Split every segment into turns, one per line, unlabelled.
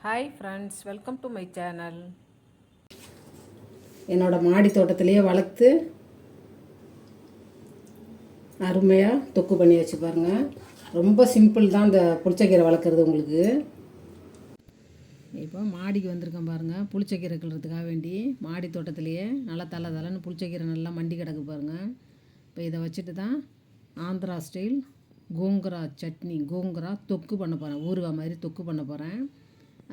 Hi friends welcome to my channel
என்னோட மாடி தோட்டத்திலேயே வளர்த்து அருமையாக தொக்கு பண்ணி வச்சு பாருங்கள் ரொம்ப சிம்பிள் தான் இந்த புளிச்சக்கீரை வளர்க்குறது உங்களுக்கு. இப்போ மாடிக்கு வந்திருக்கேன் பாருங்கள் புளிச்சக்கீரை கிளறதுக்காக வேண்டி மாடி தோட்டத்திலேயே நல்லா தலை தலைன்னு புளிச்சக்கீரை நல்லா மண்டி கிடக்கு பாருங்கள் இப்போ இதை வச்சுட்டு தான் ஆந்திரா ஸ்டைல் கோங்குரா சட்னி கோங்குரா தொக்கு பண்ண போகிறேன் ஊறுகாய் மாதிரி தொக்கு பண்ண போகிறேன்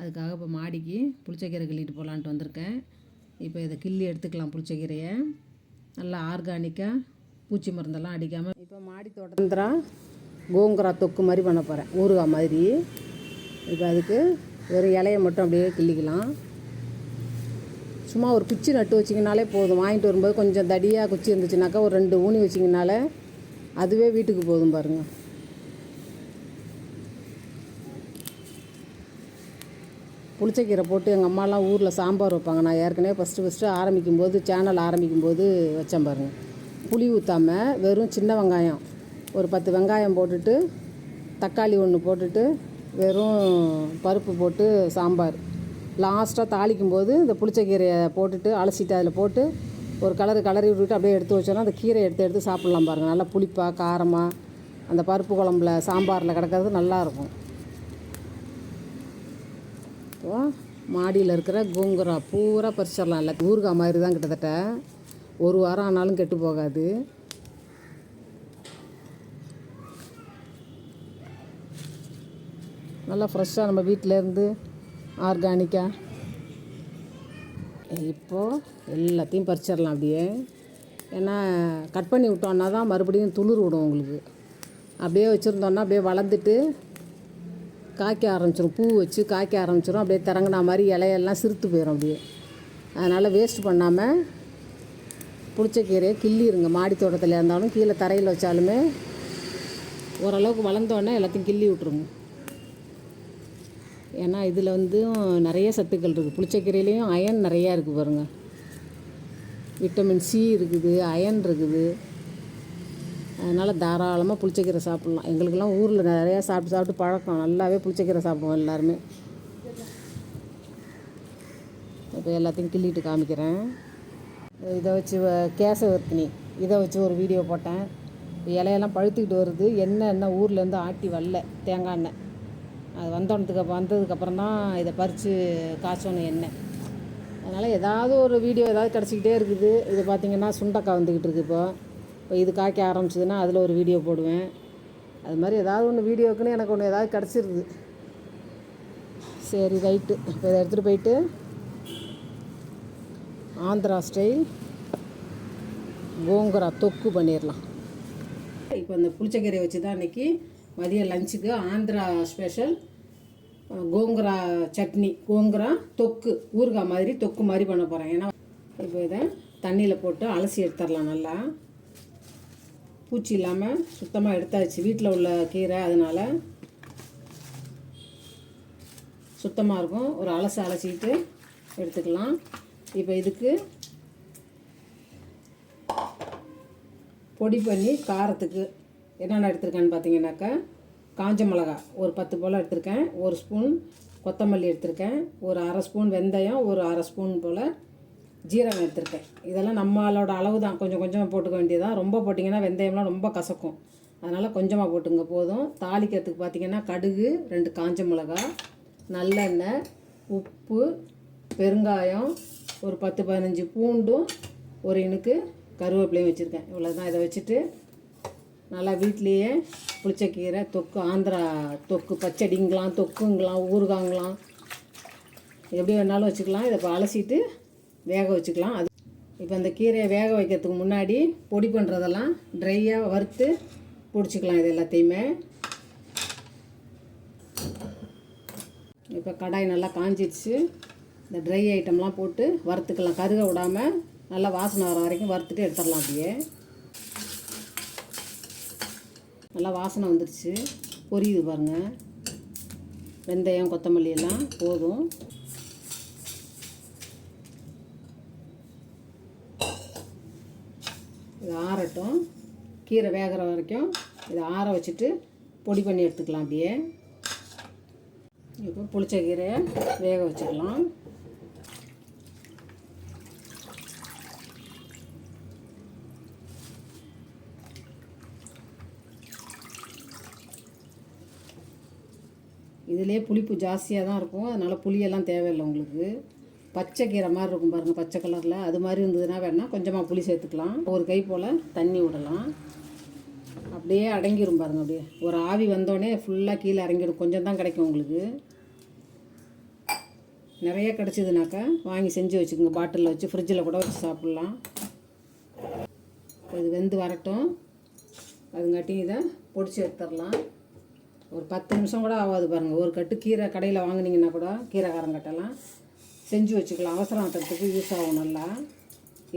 அதுக்காக இப்போ மாடிக்கு புளிச்சக்கீரை கிள்ளிட்டு போகலான்ட்டு வந்திருக்கேன். இப்போ இதை கிள்ளி எடுத்துக்கலாம் புளிச்சக்கீரையை. நல்லா ஆர்கானிக்காக பூச்சி மருந்தெல்லாம் அடிக்காமல் இப்போ மாடி தொடர்ந்துரா கோங்குரா தொக்கு மாதிரி பண்ண போகிறேன் ஊறுகாய் மாதிரி. இப்போ அதுக்கு வெறும் இலையை மட்டும் அப்படியே கிள்ளிக்கலாம். சும்மா ஒரு குச்சி நட்டு வச்சிங்கனாலே போதும். வாங்கிட்டு வரும்போது கொஞ்சம் தடியாக குச்சி இருந்துச்சுனாக்கா ஒரு ரெண்டு ஊனி வச்சிங்கனால அதுவே வீட்டுக்கு போதும் பாருங்கள் புளிச்சக்கீரை போட்டு எங்கள் அம்மாலாம் ஊரில் சாம்பார் வைப்பாங்க. நான் ஏற்கனவே ஃபஸ்ட்டு ஃபஸ்ட்டு ஆரம்பிக்கும்போது சேனல் ஆரம்பிக்கும்போது வச்சேன் பாருங்கள் புளி ஊற்றாமல் வெறும் சின்ன வெங்காயம். ஒரு பத்து வெங்காயம் போட்டுட்டு தக்காளி ஒன்று போட்டுட்டு வெறும் பருப்பு போட்டு சாம்பார். லாஸ்ட்டாக தாளிக்கும் போது இந்த புளிச்சக்கீரையை போட்டுட்டு அலசிட்டு அதில் போட்டு ஒரு கலரு கலரி விட்டுட்டு அப்படியே எடுத்து வச்சோன்னா அந்த கீரை எடுத்து எடுத்து சாப்பிட்லாம் பாருங்கள் நல்லா புளிப்பாக காரமாக அந்த பருப்பு குழம்புல சாம்பாரில் கிடக்கிறது நல்லாயிருக்கும் இப்போ மாடியில் இருக்கிற கோங்குரா பூரா பறிச்சிடலாம் இல்லை. ஊறுகாய் மாதிரி தான் கிட்டத்தட்ட. ஒரு வாரம் ஆனாலும் கெட்டு போகாது. நல்லா ஃப்ரெஷ்ஷாக நம்ம வீட்டிலேருந்து ஆர்கானிக்காக இப்போது எல்லாத்தையும் பறிச்சிடலாம் அப்படியே. ஏன்னா கட் பண்ணி விட்டோன்னா தான் மறுபடியும் துளிர் விடும் உங்களுக்கு. அப்படியே வச்சுருந்தோன்னா அப்படியே வளர்ந்துட்டு காய்க்க ஆரம்பிச்சிடும் பூ வச்சு காய்க்க ஆரம்பிச்சிடும் அப்படியே திறங்கினா மாதிரி இலையெல்லாம் சிறுத்து போயிடும் அப்படியே. அதனால் வேஸ்ட் பண்ணாமல் பிடிச்ச கீரையை கிள்ளிடுங்க மாடி தோட்டத்தில் இருந்தாலும் கீழே தரையில் வச்சாலுமே ஓரளவுக்கு வளர்ந்தோடனே எல்லாத்தையும் கிள்ளி விட்ருங்க ஏன்னா இதில் வந்து நிறைய சத்துக்கள் இருக்குது புளிச்சக்கீரையிலையும் அயன் நிறையா இருக்குது பாருங்கள் விட்டமின் சி இருக்குது அயன் இருக்குது. அதனால் தாராளமாக புளிச்சக்கீரை சாப்பிட்லாம். எங்களுக்கெல்லாம் ஊரில் நிறையா சாப்பிட்டு சாப்பிட்டு பழக்கம். நல்லாவே புளிச்சக்கீரை சாப்பிடுவோம் எல்லாருமே. இப்போ எல்லாத்தையும் கிள்ளிட்டு காமிக்கிறேன். இதை வச்சு வ- கேசவர்த்தினி இதை வச்சு ஒரு வீடியோ போட்டேன். இலையெல்லாம் பழுத்துக்கிட்டு வருது. எண்ணெய் என்ன ஊர்லேருந்து ஆட்டி வரல. தேங்காய் எண்ணெய். அது வந்தோடனத்துக்கு வந்ததுக்கப்புறம் தான் இதை பறித்து காய்ச்சணும் எண்ணெய். அதனால் ஏதாவது ஒரு வீடியோ ஏதாவது கிடச்சிக்கிட்டே இருக்குது. இது பார்த்திங்கன்னா சுண்டக்காய் வந்துக்கிட்டு இருக்கு இப்போ. இப்போ இது காய்க்க ஆரம்பிச்சதுன்னா அதில் ஒரு வீடியோ போடுவேன். அது மாதிரி ஏதாவது ஒன்று வீடியோக்குன்னு எனக்கு ஒன்று ஏதாவது கிடச்சிருது. சரி ரைட்டு இப்போ இதை எடுத்துகிட்டு போயிட்டு ஆந்திரா ஸ்டைல் கோங்குரா தொக்கு பண்ணிடலாம். இப்போ இந்த புளிச்சக்கீரையை வச்சு தான் இன்றைக்கி மதியம் லஞ்சுக்கு ஆந்திரா ஸ்பெஷல் கோங்குரா சட்னி கோங்குரா தொக்கு ஊறுகாய் மாதிரி தொக்கு மாதிரி பண்ண போகிறேன் ஏன்னா இப்போ இதை தண்ணியில் போட்டு அலசி எடுத்துடலாம் நல்லா. பூச்சி இல்லாமல் சுத்தமாக எடுத்தாச்சு. வீட்டில் உள்ள கீரை அதனால் சுத்தமாக இருக்கும். ஒரு அலசை அலசிட்டு எடுத்துக்கலாம். இப்போ இதுக்கு பொடி பண்ணி காரத்துக்கு என்னென்ன எடுத்திருக்கேன்னு பார்த்தீங்கன்னாக்கா காஞ்ச மிளகா ஒரு பத்து போல் எடுத்திருக்கேன். ஒரு ஸ்பூன் கொத்தமல்லி எடுத்திருக்கேன். ஒரு அரை ஸ்பூன் வெந்தயம் ஒரு அரை ஸ்பூன் போல் ஜீரகம் எடுத்திருக்கேன். இதெல்லாம் நம்மளோட அளவு தான் கொஞ்சம் கொஞ்சமாக போட்டுக்க வேண்டியதான் ரொம்ப போட்டிங்கன்னா வெந்தயம்லாம் ரொம்ப கசக்கும். அதனால் கொஞ்சமாக போட்டுங்க. போதும். தாளிக்கிறதுக்கு பார்த்தீங்கன்னா கடுகு ரெண்டு காஞ்ச மிளகா நல்லெண்ணெய் உப்பு பெருங்காயம் ஒரு பத்து பதினஞ்சு பூண்டும் ஒரு இனுக்கு கருவேப்பிலையும் வச்சுருக்கேன். இவ்வளோ தான் இதை வச்சுட்டு நல்லா வீட்லேயே புளிச்சக்கீரை தொக்கு ஆந்திரா தொக்கு பச்சடிங்களாம் தொக்குங்களாம் ஊறுகாங்களாம் எப்படி வேணாலும் வச்சுக்கலாம். இதை இப்போ அலசிட்டு வேக வச்சுக்கலாம். அது இப்போ இந்த கீரையை வேக வைக்கிறதுக்கு முன்னாடி பொடி பண்ணுறதெல்லாம் ட்ரையாக வறுத்து பிடிச்சிக்கலாம் இது எல்லாத்தையுமே. இப்போ கடாய் நல்லா காஞ்சிடுச்சு இந்த ட்ரை ஐட்டம்லாம் போட்டு வறுத்துக்கலாம். கருக விடாமல் நல்லா வாசனை வர வரைக்கும் வறுத்துட்டு எடுத்துடலாம் அப்படியே. நல்லா வாசனை வந்துடுச்சு பொரியுது பாருங்கள் வெந்தயம் கொத்தமல்லி எல்லாம் போதும். இது ஆறட்டும். கீரை வேகிற வரைக்கும் இதை ஆற வச்சுட்டு பொடி பண்ணி எடுத்துக்கலாம் அப்படியே. இப்போ புளிச்ச கீரையை வேக வச்சுக்கலாம். இதிலே புளிப்பு ஜாஸ்தியாக தான் இருக்கும். அதனால் புளியெல்லாம் தேவையில்லை உங்களுக்கு. பச்சை கீரை மாதிரி இருக்கும் பாருங்கள் பச்சை கலரில். அது மாதிரி இருந்ததுன்னா வேணால் கொஞ்சமாக புளி சேர்த்துக்கலாம். ஒரு கை போல் தண்ணி விடலாம். அப்படியே அடங்கிடும் பாருங்கள் அப்படியே. ஒரு ஆவி வந்தோடனே ஃபுல்லாக கீழே இறங்கிடும். கொஞ்சம் தான் கிடைக்கும் உங்களுக்கு. நிறைய கிடச்சிதுனாக்கா வாங்கி செஞ்சு வச்சுக்கோங்க. பாட்டிலில் வச்சு ஃப்ரிட்ஜில் கூட வச்சு சாப்பிட்லாம். இது வெந்து வரட்டும். அதுங்காட்டி இதை பொடிச்சு எடுத்துடலாம். ஒரு பத்து நிமிஷம் கூட ஆகாது பாருங்கள் ஒரு கட்டு கீரை கடையில் வாங்கினீங்கன்னா கூட கீரை காரம் கட்டலாம். செஞ்சு வச்சுக்கலாம். அவசரம் ஆட்டத்துக்கு யூஸ் ஆகும் நல்லா.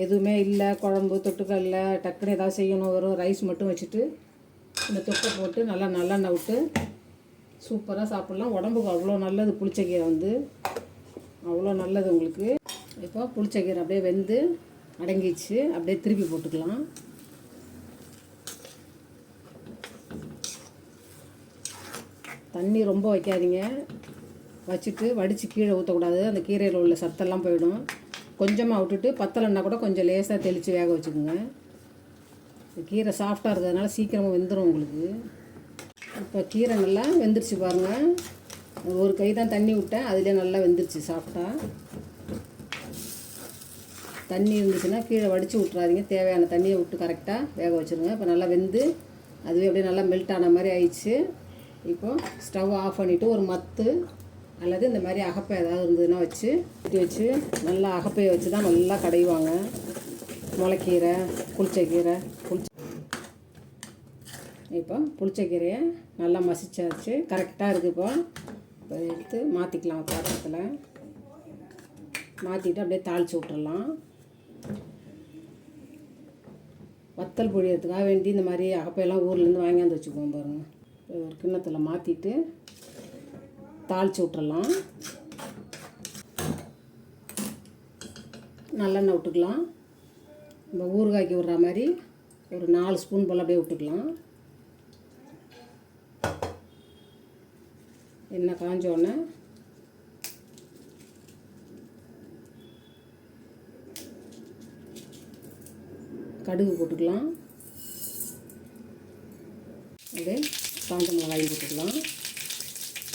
எதுவுமே இல்லை. குழம்பு தொட்டுக்க இல்லை டக்குன்னு ஏதாவது செய்யணும். வரும் ரைஸ் மட்டும் வச்சுட்டு இந்த தொட்டை போட்டு நல்லா நல்லெண்ணெய் விட்டு சூப்பராக சாப்பிட்லாம். உடம்புக்கு அவ்வளோ நல்லது புளிச்சக்கீரை வந்து. அவ்வளோ நல்லது உங்களுக்கு. இப்போ புளிச்சக்கீரை அப்படியே வெந்து அடங்கிச்சு அப்படியே திருப்பி போட்டுக்கலாம். தண்ணி ரொம்ப வைக்காதீங்க. வச்சுட்டு வடித்து கீழே ஊற்றக்கூடாது அந்த கீரையில் உள்ள சத்தெல்லாம் போயிடும். கொஞ்சமாக விட்டுட்டு பத்தலைன்னா கூட கொஞ்சம் லேசாக தெளித்து வேக வச்சுக்கோங்க. கீரை சாஃப்டாக இருக்கிறதுனால சீக்கிரமாக வெந்துடும் உங்களுக்கு. இப்போ கீரை நல்லா வெந்துருச்சு பாருங்கள் ஒரு கை தான் தண்ணி விட்டேன். அதிலே நல்லா வெந்துருச்சு சாஃப்டாக தண்ணி இருந்துச்சுன்னா கீழே வடித்து விட்றாதீங்க தேவையான தண்ணியை விட்டு கரெக்டாக வேக வச்சுருங்க. இப்போ நல்லா வெந்து அதுவே அப்படியே நல்லா மெல்ட் ஆன மாதிரி ஆயிடுச்சு. இப்போது ஸ்டவ் ஆஃப் பண்ணிவிட்டு ஒரு மத்து அல்லது இந்த மாதிரி அகப்பை ஏதாவது இருந்ததுன்னா வச்சு ஊற்றி வச்சு நல்லா அகப்பையை வச்சு தான் நல்லா கடைவாங்க. முளைக்கீரை புளிச்சக்கீரை புளிச்ச இப்போ புளிச்சக்கீரையை நல்லா மசிச்சாச்சு. கரெக்டாக இருக்குது இப்போ. இப்போ எடுத்து மாற்றிக்கலாம் பாத்திரத்தில். மாற்றிட்டு அப்படியே தாளித்து விட்றலாம் வத்தல் பொழியறதுக்காக வேண்டி இந்த மாதிரி அகப்பையெல்லாம் ஊர்லேருந்து வாங்கியாந்து வச்சுக்குவோம் பாருங்கள் ஒரு கிண்ணத்தில் மாற்றிட்டு தாளித்து விட்றலாம் நல்லெண்ணெய் விட்டுக்கலாம். நம்ம ஊறுகாய்க்கு விடுற மாதிரி ஒரு நாலு ஸ்பூன் போல் அப்படியே விட்டுக்கலாம். எண்ணெய் காஞ்ச உடனே கடுகு போட்டுக்கலாம். அப்படியே காஞ்ச மிளகாய் போட்டுக்கலாம்.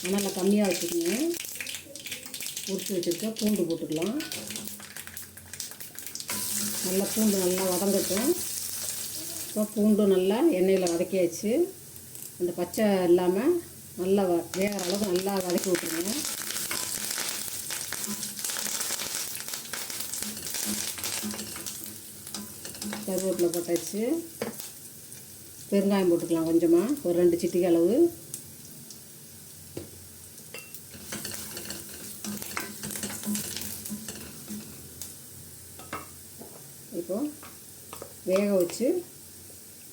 ஆனால் கம்மியாக வச்சுக்கோங்க. உரிச்சு வச்சுருக்க பூண்டு போட்டுக்கலாம். நல்லா பூண்டு நல்லா வதங்கட்டும். இப்போ பூண்டும் நல்லா எண்ணெயில் வதக்கியாச்சு. அந்த பச்சை இல்லாமல் நல்லா வ வேகிற அளவுக்கு நல்லா வதக்கி விட்டுருங்க. கருவேப்பிலை போட்டாச்சு. பெருங்காயம் போட்டுக்கலாம் கொஞ்சமாக ஒரு ரெண்டு சிட்டிக்கு அளவு இப்போ வேக வச்சு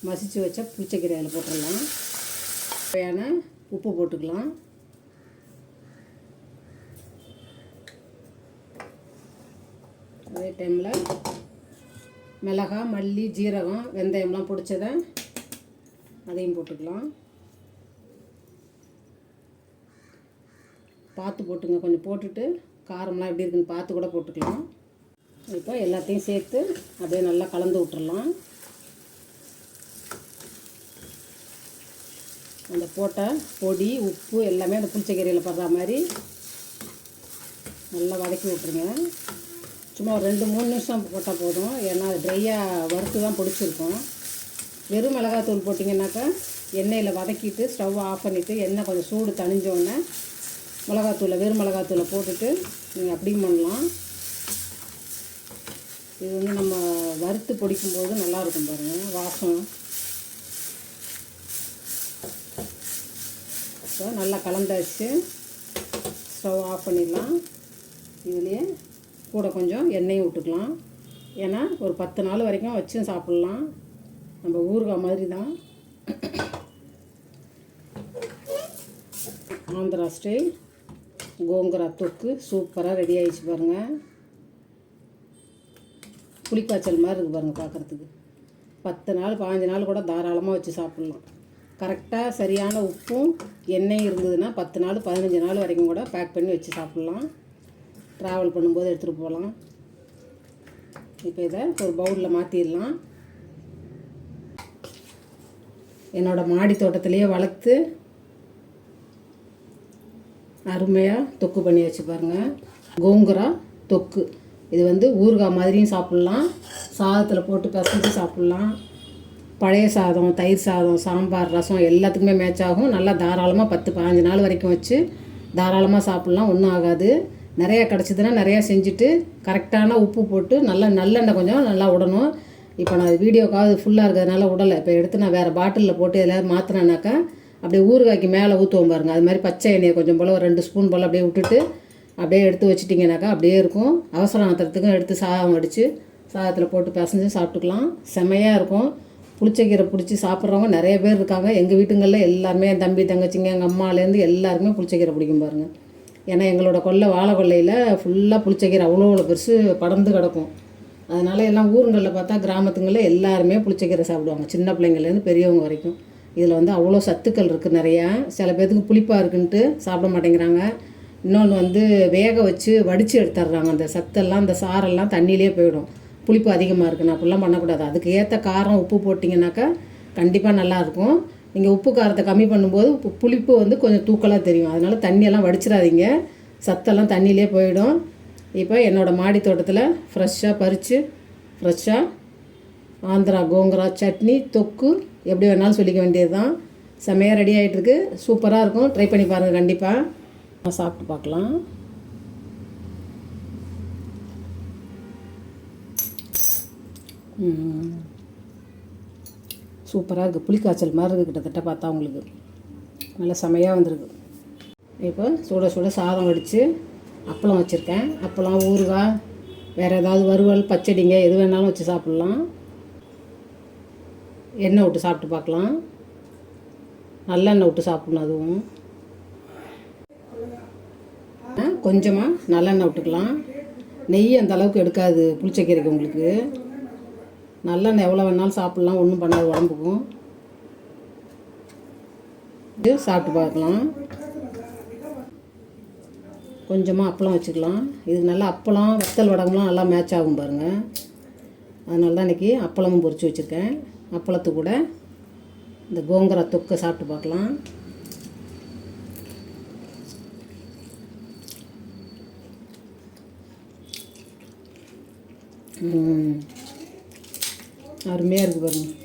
மசிச்சு வச்ச பூச்சக்கீரை அதில் போட்டுடலாம். தேவையான உப்பு போட்டுக்கலாம். அதே டைமில் மிளகா மல்லி ஜீரகம் வெந்தயம்லாம் பிடிச்சதை அதையும் போட்டுக்கலாம். பார்த்து போட்டுங்க. கொஞ்சம் போட்டுட்டு காரம்லாம் எப்படி இருக்குன்னு பார்த்து கூட போட்டுக்கலாம். இப்போ எல்லாத்தையும் சேர்த்து அப்படியே நல்லா கலந்து விட்டுடலாம் அந்த போட்ட பொடி உப்பு எல்லாமே அந்த புளிச்சக்கீரையில் படுற மாதிரி நல்லா வதக்கி விட்ருங்க சும்மா ஒரு ரெண்டு மூணு நிமிஷம் போட்டால் போதும். ஏன்னா அது ட்ரையாக வறுத்து தான் பிடிச்சிருக்கும். வெறும் மிளகாத்தூள் போட்டிங்கன்னாக்கா எண்ணெயில் வதக்கிட்டு ஸ்டவ் ஆஃப் பண்ணிவிட்டு எண்ணெய் கொஞ்சம் சூடு தணிஞ்சோடனே மிளகாத்தூளை வெறும் மிளகாத்தூளை போட்டுட்டு நீங்கள் அப்படியும் பண்ணலாம். இது வந்து நம்ம வறுத்து பொடிக்கும்போது நல்லாயிருக்கும் பாருங்கள் வாசம். இப்போ நல்லா கலந்தாச்சு. ஸ்டவ் ஆஃப் பண்ணிடலாம். இதுலேயே கூட கொஞ்சம் எண்ணெயும் விட்டுக்கலாம். ஏன்னா ஒரு பத்து நாள் வரைக்கும் வச்சும் சாப்பிட்லாம். நம்ம ஊறுகாய் மாதிரி தான். ஆந்திரா ஸ்டைல். கோங்குரா தொக்கு சூப்பராக ரெடி ஆகிடுச்சு பாருங்கள் புளிக்காய்ச்சல் மாதிரி இருக்குது பாருங்கள் பார்க்குறதுக்கு. பத்து நாள் பாஞ்சு நாள் கூட தாராளமாக வச்சு சாப்பிட்லாம். கரெக்டாக சரியான உப்பும் எண்ணெயும் இருந்ததுன்னா பத்து நாள் பதினஞ்சு நாள் வரைக்கும் கூட பேக் பண்ணி வச்சு சாப்பிட்லாம். ட்ராவல் பண்ணும்போது எடுத்துகிட்டு போகலாம். இப்போ இதை ஒரு பவுலில் மாற்றிடலாம் என்னோடய மாடி தோட்டத்திலேயே வளர்த்து அருமையாக தொக்கு பண்ணி வச்சு பாருங்கள் கோங்குரா தொக்கு. இது வந்து ஊறுகாய் மாதிரியும் சாப்பிட்லாம். சாதத்தில் போட்டு பிசைஞ்சு சாப்பிட்லாம். பழைய சாதம் தயிர் சாதம் சாம்பார் ரசம் எல்லாத்துக்குமே மேட்ச் ஆகும். நல்லா தாராளமாக பத்து பதினஞ்சு நாள் வரைக்கும் வச்சு தாராளமாக சாப்பிட்லாம். ஒன்றும் ஆகாது. நிறையா கிடச்சிதுன்னா நிறையா செஞ்சுட்டு கரெக்டான உப்பு போட்டு நல்லா நல்லெண்ணெய் கொஞ்சம் நல்லா விடணும். இப்போ நான் வீடியோக்காவது ஃபுல்லாக இருக்கிறதுனால விடலை. இப்போ எடுத்து நான் வேறு பாட்டிலில் போட்டு எதாவது மாற்றினேனாக்கா அப்படியே ஊறுகாய்க்கு மேலே ஊற்றுவோம் பாருங்க. அது மாதிரி பச்சை எண்ணெயை கொஞ்சம் போல் ஒரு ரெண்டு ஸ்பூன் போல் அப்படியே விட்டுட்டு அப்படியே எடுத்து வச்சிட்டிங்கனாக்கா அப்படியே இருக்கும். அவசரம் ஆத்திரத்துக்கும் எடுத்து சாதம் வடித்து சாதத்தில் போட்டு பிசைஞ்சு சாப்பிட்டுக்கலாம். செமையாக இருக்கும். புளிச்சக்கீரை பிடிச்சி சாப்பிட்றவங்க நிறைய பேர் இருக்காங்க. எங்கள் வீட்டுங்களில் எல்லாருமே என் தம்பி தங்கச்சிங்க எங்கள் அம்மாலேருந்து எல்லாருமே புளிச்சக்கீரை பிடிக்கும் பாருங்கள் ஏன்னா எங்களோட கொல்லை வாழை கொல்லையில் ஃபுல்லாக புளிச்சக்கீரை அவ்வளோ அவ்வளோ பெருசு படர்ந்து கிடக்கும். அதனால் எல்லாம் ஊருங்களில் பார்த்தா கிராமத்துங்களில் எல்லாருமே புளிச்சக்கீரை சாப்பிடுவாங்க. சின்ன பிள்ளைங்கள்லேருந்து பெரியவங்க வரைக்கும். இதில் வந்து அவ்வளோ சத்துக்கள் இருக்குது நிறையா. சில பேர்த்துக்கு புளிப்பாக இருக்குன்ட்டு சாப்பிட மாட்டேங்கிறாங்க. இன்னொன்று வந்து வேக வச்சு வடித்து எடுத்துடுறாங்க அந்த சத்தெல்லாம் அந்த சாரெல்லாம் தண்ணியிலே போயிடும். புளிப்பு அதிகமாக இருக்குன்னு அப்படிலாம் பண்ணக்கூடாது. அதுக்கு ஏற்ற காரம் உப்பு போட்டிங்கனாக்கா கண்டிப்பாக நல்லாயிருக்கும் நீங்கள் உப்பு காரத்தை கம்மி பண்ணும்போது பு- புளிப்பு வந்து கொஞ்சம் தூக்கலாக தெரியும். அதனால் தண்ணியெல்லாம் வடிச்சிடாதீங்க. சத்தெல்லாம் தண்ணியிலே போயிடும். இப்போ என்னோடய மாடி தோட்டத்தில் ஃப்ரெஷ்ஷாக பறித்து ஃப்ரெஷ்ஷாக ஆந்திரா கோங்கரா சட்னி தொக்கு எப்படி வேணாலும் சொல்லிக்க வேண்டியது தான் செம்மையாக ரெடி ஆகிட்டுருக்கு சூப்பராக இருக்கும். ட்ரை பண்ணி பாருங்கள் கண்டிப்பாக சாப்பிட்டு பார்க்கலாம். சூப்பராக இருக்குது புளிக்காய்ச்சல் மாதிரி இருக்குது கிட்டத்தட்ட பார்த்தா உங்களுக்கு. நல்லா செமையாக வந்திருக்கு. இப்போ சுட சுட சாதம் வடித்து அப்பளம் வச்சுருக்கேன். அப்பளம் ஊறுகாய் வேறு ஏதாவது வறுவல் பச்சடிங்க எது வேணாலும் வச்சு சாப்பிட்லாம். எண்ணெய் விட்டு சாப்பிட்டு பார்க்கலாம். நல்லெண்ணெய் விட்டு சாப்பிடணும் அதுவும். கொஞ்சமாக நல்லெண்ணெய் விட்டுக்கலாம். நெய் அந்த அளவுக்கு எடுக்காது புளிச்சக்கீரைக்கு உங்களுக்கு. நல்லெண்ணெய் எவ்வளோ வேணாலும் சாப்பிட்லாம் ஒன்றும் பண்ணாது உடம்புக்கும். இது சாப்பிட்டு பார்க்கலாம். கொஞ்சமாக அப்பளம் வச்சுக்கலாம். இது நல்லா அப்பளம் வத்தல் வடகம்லாம் நல்லா மேட்ச் ஆகும் பாருங்கள் அதனால தான் இன்றைக்கி அப்பளமும் பொறிச்சு வச்சுருக்கேன். அப்பளத்து கூட இந்த கோங்கரா தொக்கை சாப்பிட்டு பார்க்கலாம். அருமையாக இருக்குது பாருங்கள்